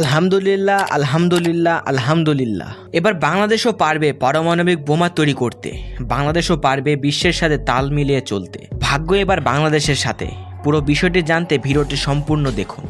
আলহামদুলিল্লাহ আলহামদুলিল্লাহ আলহামদুলিল্লাহ। এবার বাংলাদেশও পারবে পারমাণবিক বোমা তৈরি করতে। বাংলাদেশও পারবে বিশ্বের সাথে তাল মিলিয়ে চলতে। ভাগ্য এবার বাংলাদেশের সাথে। পুরো বিষয়টি জানতে ভিডিওটি সম্পূর্ণ দেখুন।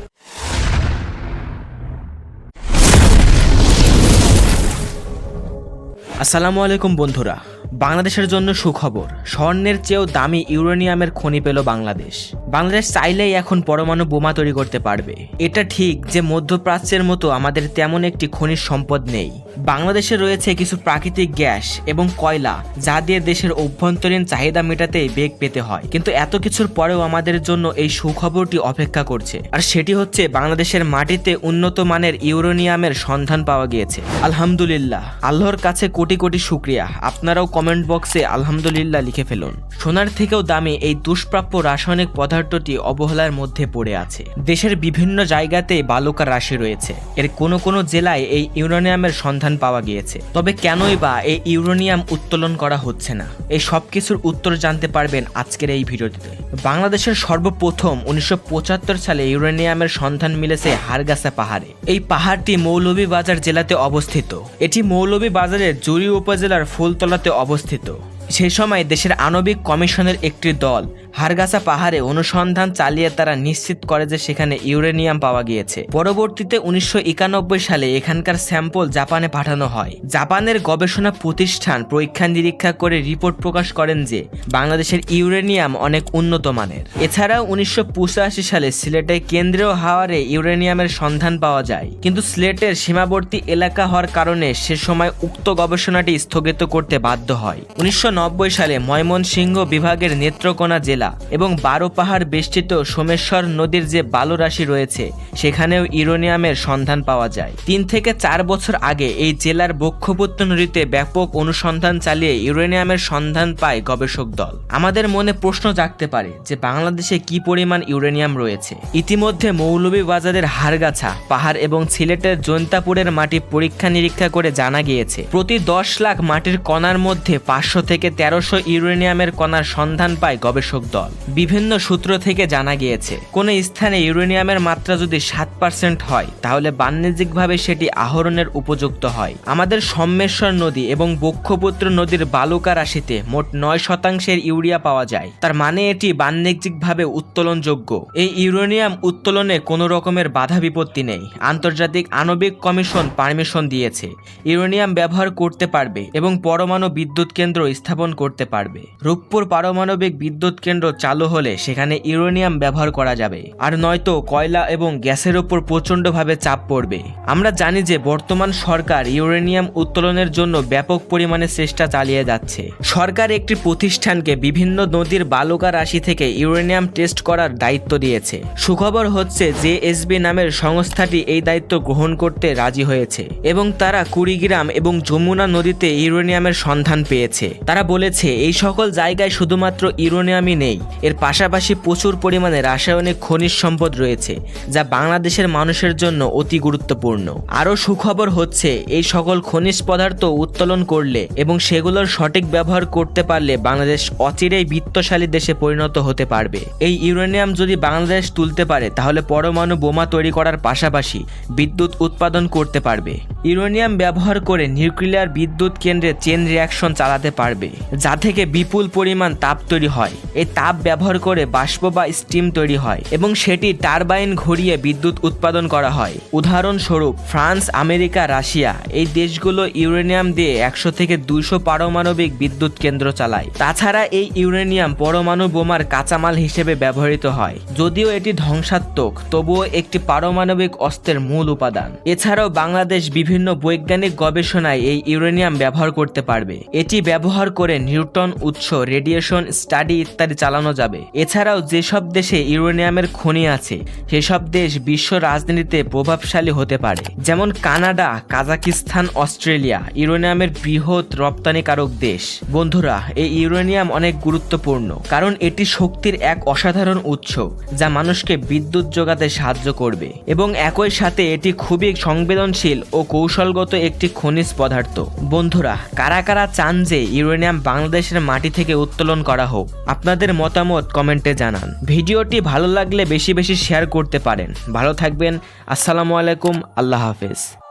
আসসালামু আলাইকুম বন্ধুরা। বাংলাদেশের জন্য সুখবর, স্বর্ণের চেয়েও দামি ইউরেনিয়ামের খনি পেল বাংলাদেশ। বাংলাদেশ চাইলেই এখন পরমাণু বোমা তৈরি করতে পারবে। এটা ঠিক যে মধ্যপ্রাচ্যের মতো আমাদের তেমন একটি খনিজ সম্পদ নেই। বাংলাদেশে রয়েছে কিছু প্রাকৃতিক গ্যাস এবং কয়লা, যা দিয়ে দেশের অভ্যন্তরীণ চাহিদা মেটাতে বেগ পেতে হয়। কিন্তু এত কিছুর পরেও আমাদের জন্য এই সুখবরটি অপেক্ষা করছে। আর সেটি হচ্ছে বাংলাদেশের মাটিতে উন্নত মানের ইউরেনিয়ামের সন্ধান পাওয়া গিয়েছে। আলহামদুলিল্লাহ, আল্লাহর কাছে কোটি কোটি শুক্রিয়া। আপনারাও কমেন্ট বক্সে আলহামদুলিল্লাহ লিখে ফেলুন। সোনার থেকেও দামি এই দুষ্প্রাপ্য রাসায়নিক পদার্থটি অবহেলার মধ্যে পড়ে আছে। দেশের বিভিন্ন জায়গাতে বালুকার রাশি রয়েছে। এর কোনো কোনো জেলায় এই ইউরেনিয়ামের সন্ধান পাওয়া গিয়েছে। তবে কেনই বা এই ইউরেনিয়াম উত্তোলন করা হচ্ছে না? এই সব কিছুর উত্তর জানতে পারবেন আজকের এই ভিডিওটিতে। বাংলাদেশের সর্বপ্রথম উনিশশো পঁচাত্তর সালে ইউরেনিয়ামের সন্ধান মিলেছে হারগাসা পাহাড়ে। এই পাহাড়টি মৌলভীবাজার জেলাতে অবস্থিত। এটি মৌলভীবাজারের জুড়ি উপজেলার ফুলতলাতে অবস্থিত। সেই সময় দেশের আণবিক কমিশনের একটি দল হারগাসা পাহাড়ে অনুসন্ধান চালিয়ে তারা নিশ্চিত করে যে সেখানে ইউরেনিয়াম পাওয়া গিয়েছে। পরবর্তীতে উনিশশো একানব্বই সালে এখানকার স্যাম্পল জাপানে পাঠানো হয়। জাপানের গবেষণা প্রতিষ্ঠান পরীক্ষা নিরীক্ষা করে রিপোর্ট প্রকাশ করেন যে, বাংলাদেশের ইউরেনিয়াম অনেক উন্নত মানের। এছাড়াও উনিশশো পঁচাশি সালে সিলেটে কেন্দ্রীয় হাওয়ারে ইউরেনিয়ামের সন্ধান পাওয়া যায়। কিন্তু সিলেটের সীমাবর্তী এলাকা হওয়ার কারণে সে সময় উক্ত গবেষণাটি স্থগিত করতে বাধ্য হয়। উনিশশো নব্বই সালে ময়মনসিংহ বিভাগের নেত্রকোনা জেলা এবং বারো পাহাড় বেষ্টিত সোমেশ্বর নদীর যে বালুরাশি রয়েছে, সেখানেও ইউরেনিয়ামের সন্ধান পাওয়া যায়। তিন থেকে চার বছর আগে এই জেলার বক্ষপুত্র নদীতে ব্যাপক অনুসন্ধান চালিয়ে ইউরেনিয়ামের সন্ধান পায় গবেষক দল। আমাদের মনে প্রশ্ন জাগতে পারে যে বাংলাদেশে কি পরিমাণ ইউরেনিয়াম রয়েছে। ইতিমধ্যে মৌলভীবাজারের হারগাছা পাহাড় এবং সিলেটের জৈন্তাপুরের মাটি পরীক্ষা নিরীক্ষা করে জানা গিয়েছে, প্রতি দশ লাখ মাটির কণার মধ্যে পাঁচশো থেকে তেরোশো ইউরেনিয়ামের কণার সন্ধান পায় গবেষক দল বিভিন্ন সূত্র থেকে জানা গিয়েছে, কোন স্থানে ইউরেনিয়ামের মাত্রা যদি সাত পার্সেন্ট হয়, তাহলে বাণিজ্যিকভাবে সেটি আহরণের উপযুক্ত হয়। আমাদের সম্মেশ্বর নদী এবং বক্ষপুত্র নদীর বালুকা রাশিতে মোট নয় শতাংশের ইউরিয়া পাওয়া যায়। তার মানে এটি বাণিজ্যিকভাবে উত্তোলনযোগ্য। এই ইউরেনিয়াম উত্তোলনে কোনো রকমের বাধা বিপত্তি নেই। আন্তর্জাতিক আণবিক কমিশন পারমিশন দিয়েছে। ইউরেনিয়াম ব্যবহার করতে পারবে এবং পরমাণু বিদ্যুৎ কেন্দ্র স্থাপন করতে পারবে। রূপপুর পারমাণবিক বিদ্যুৎ কেন্দ্র চালু হলে সেখানে ইউরেনিয়াম ব্যবহার করা যাবে। আর নয়তো কয়লা এবং গ্যাসের ওপর প্রচণ্ডভাবে চাপ পড়বে। আমরা জানি যে বর্তমান সরকার ইউরেনিয়াম উত্তোলনের জন্য ব্যাপক পরিমাণে চেষ্টা চালিয়ে যাচ্ছে। সরকার একটি প্রতিষ্ঠানকে বিভিন্ন নদীর বালুকা রাশি থেকে ইউরেনিয়াম টেস্ট করার দায়িত্ব দিয়েছে। সুখবর হচ্ছে যে এসবি নামের সংস্থাটি এই দায়িত্ব গ্রহণ করতে রাজি হয়েছে এবং তারা কুড়িগ্রাম এবং যমুনা নদীতে ইউরেনিয়ামের সন্ধান পেয়েছে। তারা বলেছে, এই সকল জায়গায় শুধুমাত্র ইউরেনিয়ামই নেই। এর পাশাপাশি প্রচুর পরিমাণে রাসায়নিক খনিজ সম্পদ রয়েছে, যা বাংলাদেশের মানুষের জন্য অতি গুরুত্বপূর্ণ। আরও সুখবর হচ্ছে, এই সকল খনিজ পদার্থ উত্তোলন করলে এবং সেগুলোর সঠিক ব্যবহার করতে পারলে বাংলাদেশ অচিরেই বিত্তশালী দেশে পরিণত হতে পারবে। এই ইউরেনিয়াম যদি বাংলাদেশ তুলতে পারে, তাহলে পরমাণু বোমা তৈরি করার পাশাপাশি বিদ্যুৎ উৎপাদন করতে পারবে। ইউরেনিয়াম ব্যবহার করে নিউক্লিয়ার বিদ্যুৎ কেন্দ্রে চেন রিয়াকশন চালাতে পারবে, যা থেকে বিপুল পরিমাণ তাপ তৈরি হয়। এই তাপ ব্যবহার করে বাষ্প বা স্টিম তৈরি হয় এবং সেটি টারবাইন ঘুরিয়ে বিদ্যুৎ উৎপাদন করা হয়। উদাহরণস্বরূপ, ফ্রান্স, আমেরিকা, রাশিয়া এই দেশগুলো ইউরেনিয়াম দিয়ে একশো থেকে দুইশো পারমাণবিক বিদ্যুৎ কেন্দ্র চালায়। তাছাড়া এই ইউরেনিয়াম পরমাণু বোমার কাঁচামাল হিসেবে ব্যবহৃত হয়। যদিও এটি ধ্বংসাত্মক, তবুও একটি পারমাণবিক অস্ত্রের মূল উপাদান। এছাড়াও বাংলাদেশ বিভিন্ন বৈজ্ঞানিক গবেষণায় এই ইউরেনিয়াম ব্যবহার করতে পারবে। এটি ব্যবহার করে নিউটন উৎস, রেডিয়েশন স্টাডি ইত্যাদি চালানো যাবে। এছাড়াও যেসব দেশে ইউরেনিয়ামের খনি আছে, সেসব দেশ বিশ্ব রাজনীতিতে প্রভাবশালী হতে পারে। যেমন কানাডা, কাজাকিস্তান, অস্ট্রেলিয়া, ইউরেনিয়ামের বৃহৎ রপ্তানিকারক দেশ। বন্ধুরা, এই ইউরেনিয়াম অনেক গুরুত্বপূর্ণ, কারণ এটি শক্তির এক অসাধারণ উৎস, যা মানুষকে বিদ্যুৎ যোগাতে সাহায্য করবে। এবং একই সাথে এটি খুবই সংবেদনশীল ও কৌশলগত একটি খনিজ পদার্থ। বন্ধুরা, কারা কারা চান যে ইউরেনিয়াম বাংলাদেশের মাটি থেকে উত্তোলন করা হোক? আপনাদের মতামত কমেন্টে জানান। ভিডিওটি ভালো লাগলে বেশি বেশি শেয়ার করতে পারেন। ভালো থাকবেন। আসসালামু আলাইকুম। আল্লাহ হাফেজ।